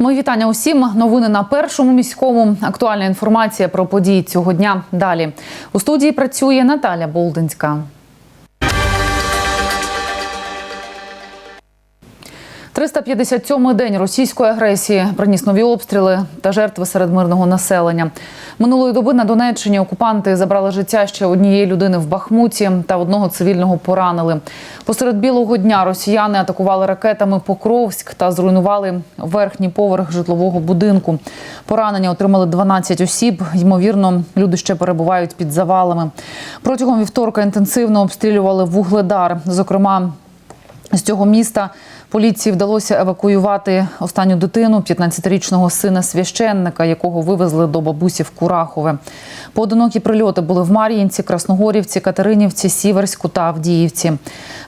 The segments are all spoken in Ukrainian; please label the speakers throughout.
Speaker 1: Мої вітання усім. Новини на першому міському. Актуальна інформація про події цього дня. Далі у студії працює Наталя Болдинська. «357-й день російської агресії приніс нові обстріли та жертви серед мирного населення. Минулої доби на Донеччині окупанти забрали життя ще однієї людини в Бахмуті та одного цивільного поранили. Посеред білого дня росіяни атакували ракетами Покровськ та зруйнували верхній поверх житлового будинку. Поранення отримали 12 осіб. Ймовірно, люди ще перебувають під завалами. Протягом вівторка інтенсивно обстрілювали вугледар. Зокрема, з цього міста поліції вдалося евакуювати останню дитину, 15-річного сина священника, якого вивезли до бабусі в Курахове. Поодинокі прильоти були в Мар'їнці, Красногорівці, Катеринівці, Сіверську та Авдіївці.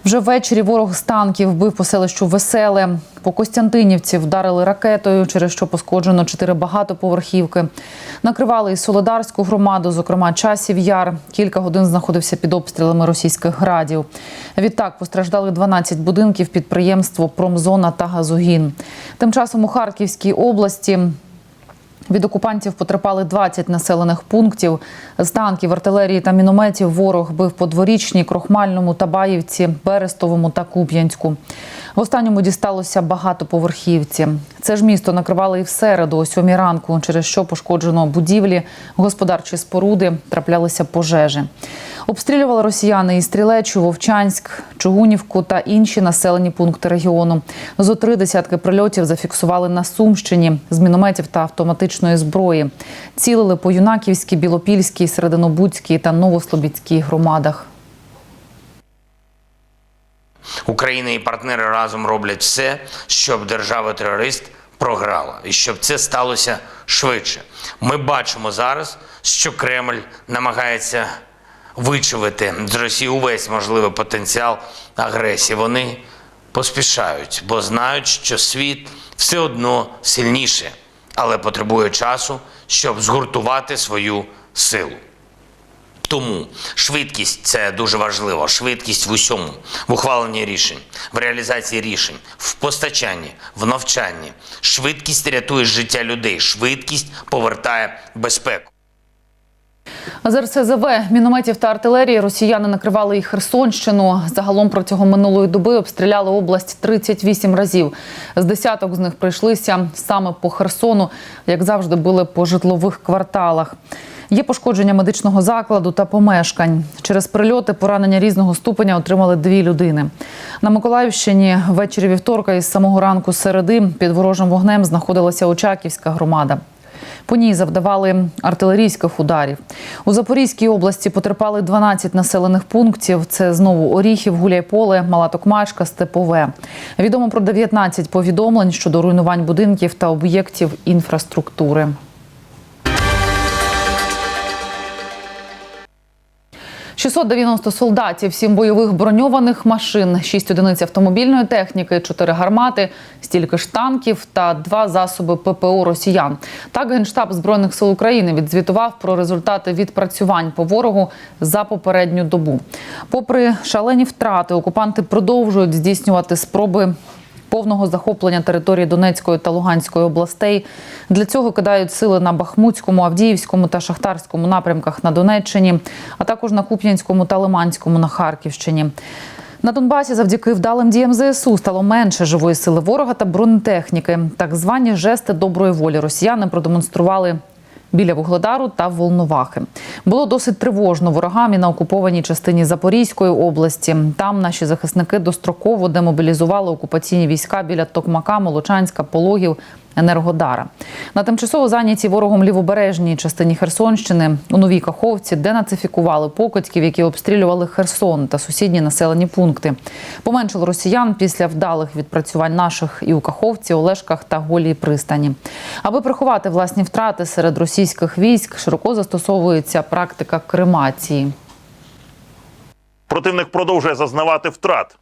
Speaker 1: Вже ввечері ворог з танків бив по селищу Веселе. По Костянтинівці вдарили ракетою, через що пошкоджено чотири багатоповерхівки. Накривали і Солодарську громаду, зокрема часів яр. Кілька годин знаходився під обстрілами російських градів. Відтак постраждали 12 будинків, підприємство, промзона та газогін. Тим часом у Харківській області від окупантів потерпали 20 населених пунктів. З танків, артилерії та мінометів ворог бив по дворічній, Крохмальному, Табаївці, Берестовому та Куп'янську. В останньому дісталося багатоповерхівці. Це ж місто накривали і в середу, о сьомій ранку, через що пошкоджено будівлі, господарчі споруди, траплялися пожежі. Обстрілювали росіяни і Стрілечу, Вовчанськ, Чугунівку та інші населені пункти регіону. Зо три десятки прильотів зафіксували на Сумщині з мінометів та автоматичної зброї. Цілили по Юнаківській, Білопільській, Серединобудській та Новослобідській громадах.
Speaker 2: Україна і партнери разом роблять все, щоб держава-терорист програла, і щоб це сталося швидше. Ми бачимо зараз, що Кремль намагається вичавити з Росії увесь можливий потенціал агресії. Вони поспішають, бо знають, що світ все одно сильніше, але потребує часу, щоб згуртувати свою силу. Тому швидкість це дуже важливо. Швидкість в усьому, в ухваленні рішень, в реалізації рішень, в постачанні, в навчанні. Швидкість рятує життя людей. Швидкість повертає безпеку.
Speaker 1: З РСЗВ, мінометів та артилерії росіяни накривали і Херсонщину. Загалом протягом минулої доби обстріляли область 38 разів. З десяток з них прийшлися саме по Херсону, як завжди, були по житлових кварталах. Є пошкодження медичного закладу та помешкань. Через прильоти поранення різного ступеня отримали дві людини. На Миколаївщині ввечері вівторка із самого ранку середи під ворожим вогнем знаходилася Очаківська громада. По ній завдавали артилерійських ударів. У Запорізькій області потерпали 12 населених пунктів. Це знову Оріхів, Гуляйполе, Мала Токмашка, Степове. Відомо про 19 повідомлень щодо руйнувань будинків та об'єктів інфраструктури. «690 солдатів, 7 бойових броньованих машин, 6 одиниць автомобільної техніки, 4 гармати, стільки ж танків та 2 засоби ППО росіян. Так Генштаб Збройних сил України відзвітував про результати відпрацювань по ворогу за попередню добу. Попри шалені втрати, окупанти продовжують здійснювати спроби повного захоплення території Донецької та Луганської областей. Для цього кидають сили на Бахмутському, Авдіївському та Шахтарському напрямках на Донеччині, а також на Куп'янському та Лиманському на Харківщині. На Донбасі завдяки вдалим діям ЗСУ стало менше живої сили ворога та бронетехніки. Так звані жести доброї волі росіяни продемонстрували біля Вугледару та Волновахи. Було досить тривожно ворогам і на окупованій частині Запорізької області. Там наші захисники достроково демобілізували окупаційні війська біля Токмака, Молочанська, Пологів. Енергодара на тимчасово зайнятій ворогом лівобережній частині Херсонщини у новій Каховці денацифікували покидьків, які обстрілювали Херсон та сусідні населені пункти. Поменшило росіян після вдалих відпрацювань наших і у Каховці, Олешках та Голій пристані. Аби приховати власні втрати серед російських військ, широко застосовується практика кремації.
Speaker 3: Противник продовжує зазнавати втрат.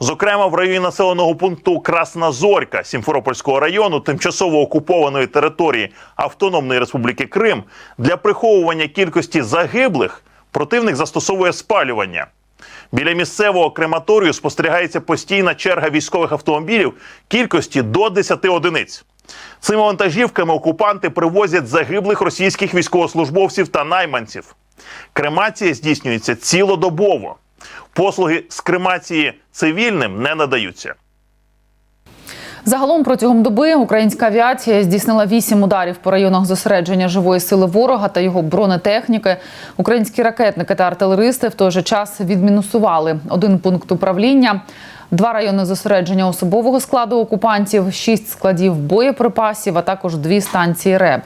Speaker 3: Зокрема, в районі населеного пункту Красна Зорька Сімферопольського району, тимчасово окупованої території Автономної Республіки Крим, для приховування кількості загиблих противник застосовує спалювання. Біля місцевого крематорію спостерігається постійна черга військових автомобілів кількості до 10 одиниць. Цими вантажівками окупанти привозять загиблих російських військовослужбовців та найманців. Кремація здійснюється цілодобово. Послуги з кремації цивільним не надаються.
Speaker 1: Загалом протягом доби українська авіація здійснила вісім ударів по районах зосередження живої сили ворога та його бронетехніки. Українські ракетники та артилеристи в той же час відмінусували один пункт управління. Два райони зосередження особового складу окупантів, шість складів боєприпасів, а також дві станції РЕБ.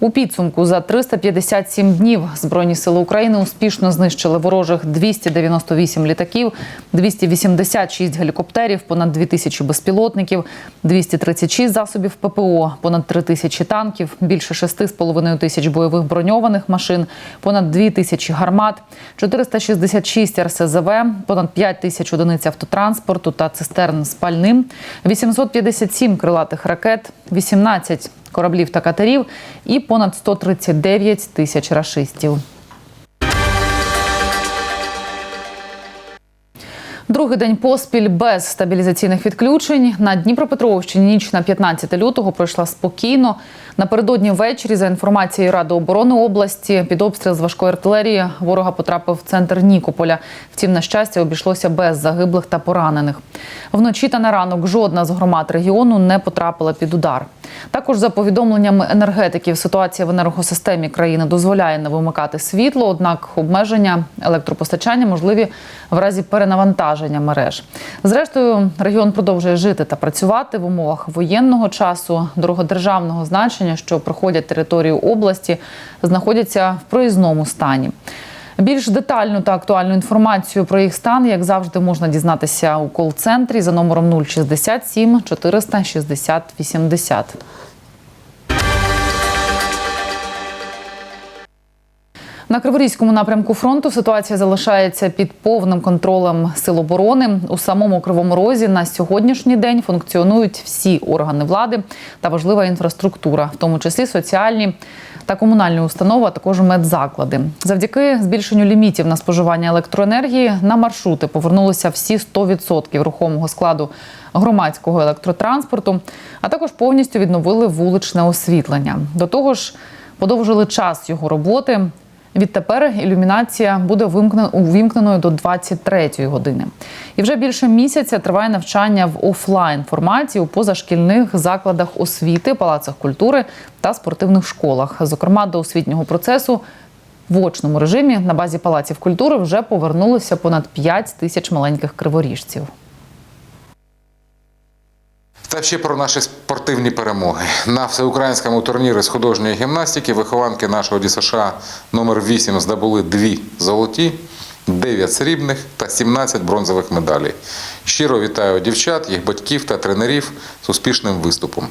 Speaker 1: У підсумку за 357 днів Збройні сили України успішно знищили ворожих 298 літаків, 286 гелікоптерів, понад 2000 безпілотників, 236 засобів ППО, понад 3000 танків, більше 6,5 тисяч бойових броньованих машин, понад 2 тисячі гармат, 466 РСЗВ, понад 5 тисяч одиниць автотранспорту та цистерн з пальним, 857 крилатих ракет, 18 кораблів та катерів і понад 139 тисяч рашистів. Другий день поспіль без стабілізаційних відключень на Дніпропетровщині ніч на 15 лютого пройшла спокійно. Напередодні ввечері, за інформацією Ради оборони області, під обстріл з важкої артилерії ворога потрапив в центр Нікополя. Втім, на щастя, обійшлося без загиблих та поранених. Вночі та на ранок жодна з громад регіону не потрапила під удар. Також за повідомленнями енергетиків, ситуація в енергосистемі країни дозволяє не вимикати світло однак обмеження електропостачання можливі в разі перенавантаження мереж. Зрештою, регіон продовжує жити та працювати в умовах воєнного часу, дорогодержавного значення, що проходять територію області, знаходяться в проїзному стані. Більш детальну та актуальну інформацію про їх стан, як завжди, можна дізнатися у кол-центрі за номером 067 460 80. На Криворізькому напрямку фронту ситуація залишається під повним контролем сил оборони. У самому Кривому Розі на сьогоднішній день функціонують всі органи влади та важлива інфраструктура, в тому числі соціальні та комунальні установи, а також медзаклади. Завдяки збільшенню лімітів на споживання електроенергії на маршрути повернулися всі 100% рухомого складу громадського електротранспорту, а також повністю відновили вуличне освітлення. До того ж, подовжили час його роботи. Відтепер ілюмінація буде увімкненою до 23-ї години. І вже більше місяця триває навчання в офлайн форматі у позашкільних закладах освіти, палацах культури та спортивних школах. Зокрема, до освітнього процесу в очному режимі на базі палаців культури вже повернулося понад 5 тисяч маленьких криворіжців.
Speaker 4: Та ще про наші спортивні перемоги. На всеукраїнському турнірі з художньої гімнастики вихованки нашого ДСШ номер 8 здобули дві золоті, 9 срібних та 17 бронзових медалей. Щиро вітаю дівчат, їх батьків та тренерів з успішним виступом.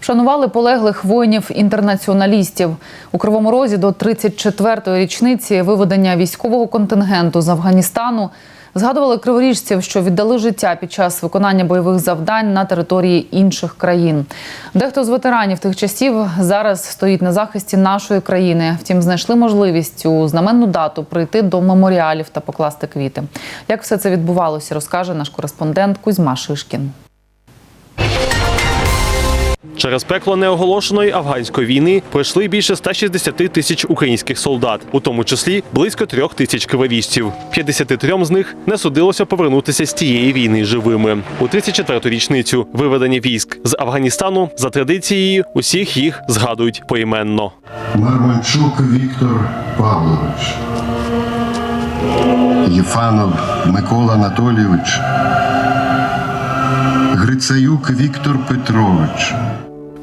Speaker 1: Вшанували полеглих воїнів-інтернаціоналістів у Кривому Розі до 34-ї річниці виведення військового контингенту з Афганістану. Згадували криворіжців, що віддали життя під час виконання бойових завдань на території інших країн. Дехто з ветеранів тих часів зараз стоїть на захисті нашої країни. Втім, знайшли можливість у знаменну дату прийти до меморіалів та покласти квіти. Як все це відбувалося, розкаже наш кореспондент Кузьма Шишкін.
Speaker 5: Через пекло неоголошеної афганської війни пройшли більше 160 тисяч українських солдат, у тому числі близько трьох тисяч криворіжців. 53 з них не судилося повернутися з тієї війни живими. У 34-ту річницю виведення військ з Афганістану за традицією усіх їх згадують поіменно.
Speaker 6: Марманчук Віктор Павлович, Єфанов Микола Анатолійович, Грицаюк Віктор Петрович.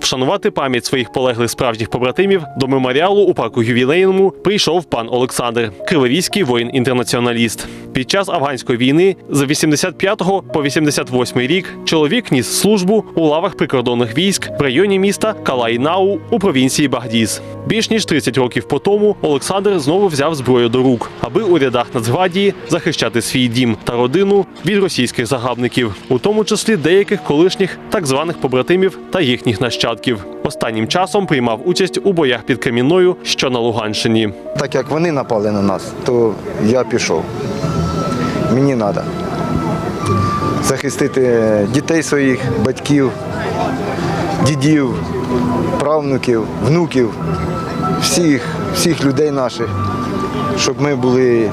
Speaker 5: Вшанувати пам'ять своїх полеглих справжніх побратимів до меморіалу у парку ювілейному прийшов пан Олександр, криворізький воїн-інтернаціоналіст. Під час афганської війни з 85 по 88 рік чоловік ніс службу у лавах прикордонних військ в районі міста Калайнау у провінції Багдіз. Більш ніж 30 років по тому Олександр знову взяв зброю до рук, аби у рядах Нацгвардії захищати свій дім та родину від російських загарбників, у тому числі деяких колишніх так званих побратимів та їхніх нащадків. Останнім часом приймав участь у боях під Камінною, що на Луганщині.
Speaker 7: Так як вони напали на нас, то я пішов. Мені треба захистити дітей своїх, батьків, дідів, правнуків, внуків, всіх, всіх людей наших, щоб ми були,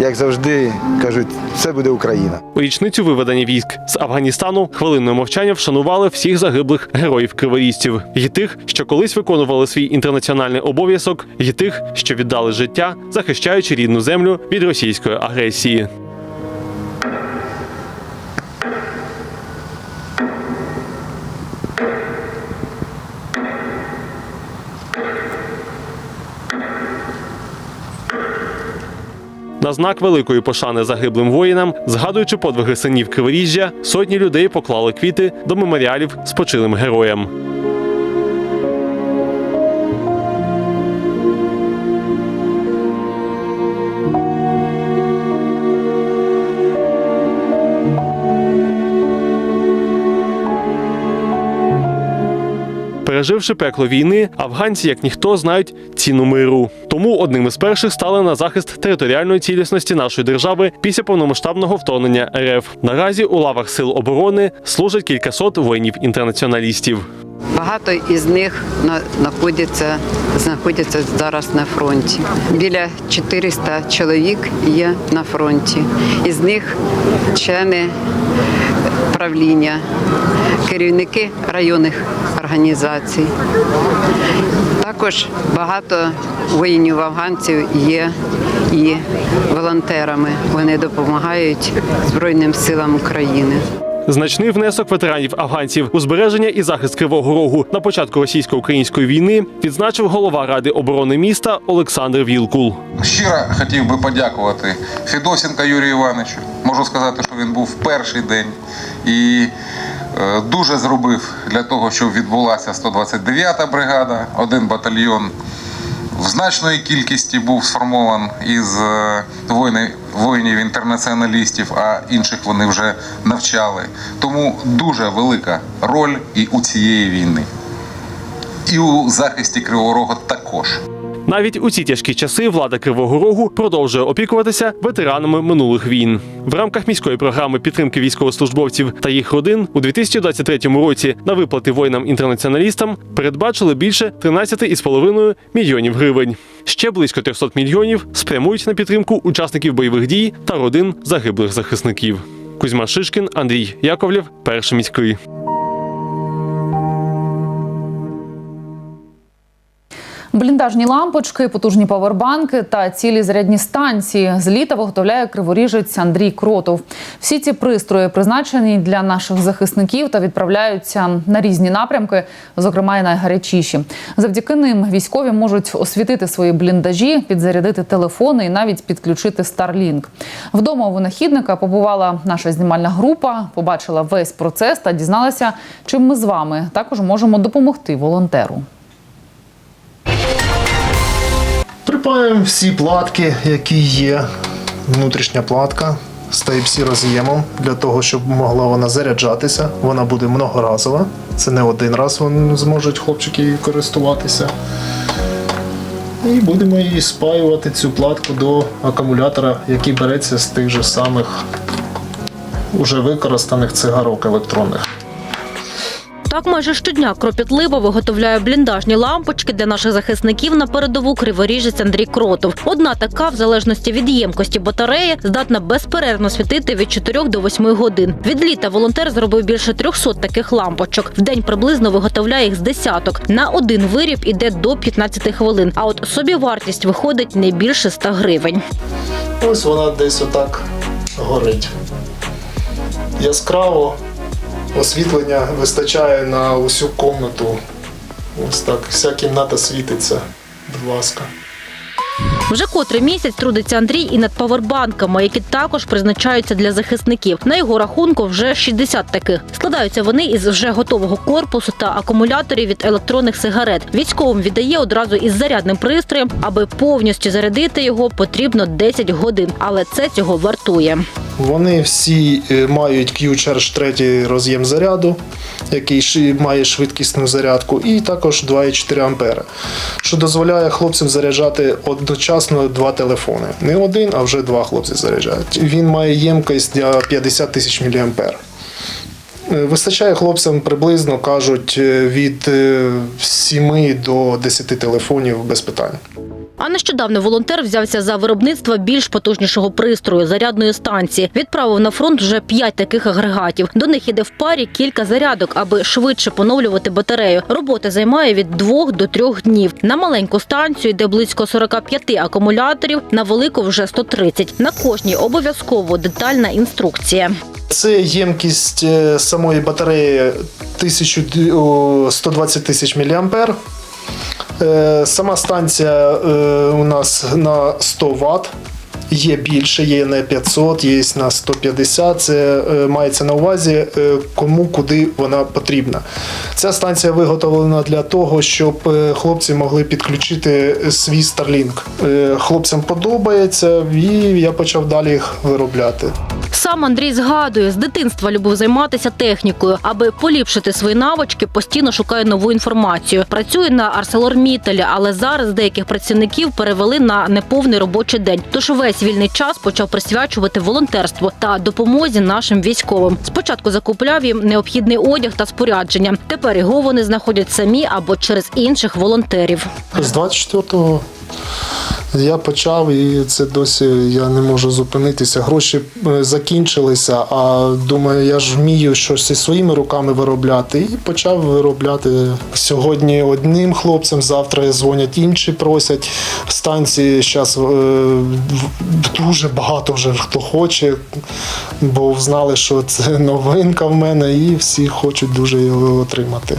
Speaker 7: як завжди кажуть, все буде Україна.
Speaker 5: У річницю виведення військ з Афганістану хвилиною мовчання вшанували всіх загиблих героїв криворізців, і тих, що колись виконували свій інтернаціональний обов'язок, і тих, що віддали життя, захищаючи рідну землю від російської агресії. Знак великої пошани загиблим воїнам, згадуючи подвиги синів Криворіжжя, сотні людей поклали квіти до меморіалів спочилим героям. Переживши пекло війни, афганці, як ніхто, знають ціну миру. Тому одним із перших стали на захист територіальної цілісності нашої держави після повномасштабного вторгнення РФ. Наразі у лавах сил оборони служать кількасот воїнів-інтернаціоналістів.
Speaker 8: Багато із них знаходяться, знаходяться зараз на фронті. Біля 400 чоловік є на фронті. Із них члени правління, керівники районних організацій. Також багато воїнів-афганців є і волонтерами. Вони допомагають Збройним силам України.
Speaker 5: Значний внесок ветеранів афганців у збереження і захист Кривого Рогу на початку російсько-української війни відзначив голова ради оборони міста Олександр Вілкул.
Speaker 4: Щиро хотів би подякувати Федосенка Юрію Івановичу. Можу сказати, що він був в перший день і е, дуже зробив для того, щоб відбулася 129-та бригада, один батальйон. В значної кількості був сформований із е, воїнів-інтернаціоналістів, а інших вони вже навчали. Тому дуже велика роль і у цієї війни. І у захисті Кривого Рога також.
Speaker 5: Навіть у ці тяжкі часи влада Кривого Рогу продовжує опікуватися ветеранами минулих війн. В рамках міської програми підтримки військовослужбовців та їх родин у 2023 році на виплати воїнам-інтернаціоналістам передбачили більше 13,5 мільйонів гривень. Ще близько 300 мільйонів спрямують на підтримку учасників бойових дій та родин загиблих захисників. Кузьма Шишкін, Андрій Яковлєв, перший міський.
Speaker 1: Бліндажні лампочки, потужні павербанки та цілі зарядні станції з літа виготовляє криворіжець Андрій Кротов. Всі ці пристрої призначені для наших захисників та відправляються на різні напрямки, зокрема і найгарячіші. Завдяки ним військові можуть освітити свої бліндажі, підзарядити телефони і навіть підключити Starlink. Вдома у винахідника побувала наша знімальна група, побачила весь процес та дізналася, чим ми з вами також можемо допомогти волонтеру.
Speaker 9: Припаємо всі платки, які є. Внутрішня платка з Type-C роз'ємом для того, щоб могла вона заряджатися. Вона буде многоразова. Це не один раз вони зможуть хлопчики користуватися. І будемо її спаювати цю платку до акумулятора, який береться з тих же самих уже використаних цигарок електронних.
Speaker 10: Так майже щодня кропітливо виготовляє бліндажні лампочки для наших захисників на передову криворіжець Андрій Кротов. Одна така, в залежності від ємкості батареї, здатна безперервно світити від 4 до 8 годин. Від літа волонтер зробив більше 300 таких лампочок. В день приблизно виготовляє їх з десяток. На один виріб іде до 15 хвилин. А от собівартість виходить не більше 100 гривень.
Speaker 9: Ось вона десь отак горить. Яскраво освітлення вистачає на усю комнату. Ось так, вся кімната світиться. Будь ласка.
Speaker 10: Вже котрий місяць трудиться Андрій і над павербанками, які також призначаються для захисників. На його рахунку вже 60 таких. Складаються вони із вже готового корпусу та акумуляторів від електронних сигарет. Військовим віддає одразу із зарядним пристроєм. Аби повністю зарядити його, потрібно 10 годин, але це цього вартує.
Speaker 9: Вони всі е, мають Q-Charge 3 роз'єм заряду, який має швидкісну зарядку, і також 2,4 ампера, що дозволяє хлопцям заряджати одночасно два телефони. Не один, а вже два хлопці заряджають. Він має ємкість для 50 тисяч мА. Е, Вистачає хлопцям приблизно кажуть е, від е, 7 до 10 телефонів без питань.
Speaker 10: А нещодавно волонтер взявся за виробництво більш потужнішого пристрою зарядної станції. Відправив на фронт вже п'ять таких агрегатів. До них іде в парі кілька зарядок, аби швидше поновлювати батарею. Робота займає від двох до трьох днів. На маленьку станцію йде близько 45 акумуляторів, на велику вже 130. На кожній обов'язково детальна інструкція.
Speaker 9: Це ємкість е, самої батареї 1000, 120 тисяч мА. Е, Сама станція е, у нас на 100 Вт. Є більше, є на 500, є на 150. Це е, мається на увазі, е, кому куди вона потрібна. Ця станція виготовлена для того, щоб е, хлопці могли підключити свій Starlink. Хлопцям подобається, і я почав далі їх виробляти.
Speaker 10: Сам Андрій згадує, з дитинства любив займатися технікою. Аби поліпшити свої навички, постійно шукає нову інформацію. Працює на ArcelorMittal, але зараз деяких працівників перевели на неповний робочий день. Тож весь вільний час почав присвячувати волонтерству та допомозі нашим військовим. Спочатку закупляв їм необхідний одяг та спорядження. Тепер його вони знаходять самі або через інших волонтерів.
Speaker 9: З 24-го я почав, і це досі я не можу зупинитися. Гроші е, закінчилися, а думаю, я ж вмію щось зі своїми руками виробляти. І почав виробляти сьогодні одним хлопцям, завтра дзвонять інші, просять. Станції зараз дуже багато вже хто хоче, бо знали, що це новинка в мене, і всі хочуть дуже його отримати.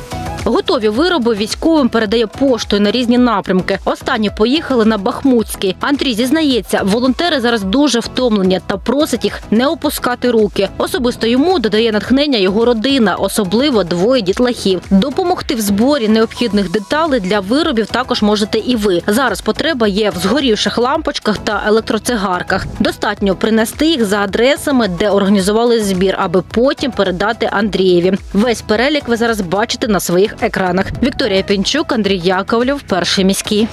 Speaker 10: Готові вироби військовим передає поштою на різні напрямки. Останні поїхали на Бахмутський. Андрій зізнається, волонтери зараз дуже втомлені та просить їх не опускати руки. Особисто йому додає натхнення його родина, особливо двоє дітлахів. Допомогти в зборі необхідних деталей для виробів також можете і ви. Зараз потреба є в згорівших лампочках та електроцигарках. Достатньо принести їх за адресами, де організували збір, аби потім передати Андрієві. Весь перелік ви зараз бачите на своїх екранах. Вікторія Пінчук, Андрій Яковлев, перший міський.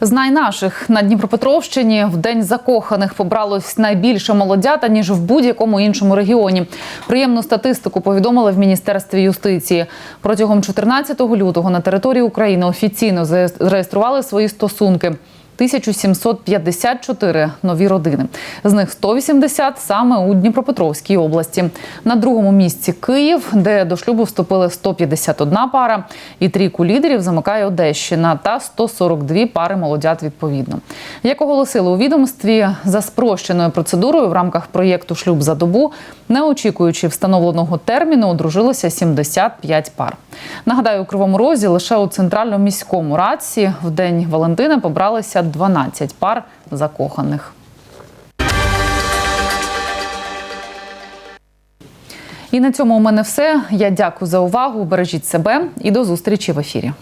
Speaker 1: Знай наших на Дніпропетровщині в день закоханих побралось найбільше молодята ніж в будь-якому іншому регіоні. Приємну статистику повідомили в міністерстві юстиції. Протягом 14 лютого на території України офіційно зареєстрували свої стосунки. 1754 нові родини. З них 180 саме у Дніпропетровській області. На другому місці Київ, де до шлюбу вступили 151 пара, і трійку лідерів замикає Одещина та 142 пари молодят відповідно. Як оголосили у відомстві, за спрощеною процедурою в рамках проєкту Шлюб за добу, не очікуючи встановленого терміну, одружилося 75 пар. Нагадаю, у Кривому Розі лише у центральному міському радці в день Валентина побралися 12 пар закоханих. І на цьому у мене все. Я дякую за увагу. Бережіть себе і до зустрічі в ефірі.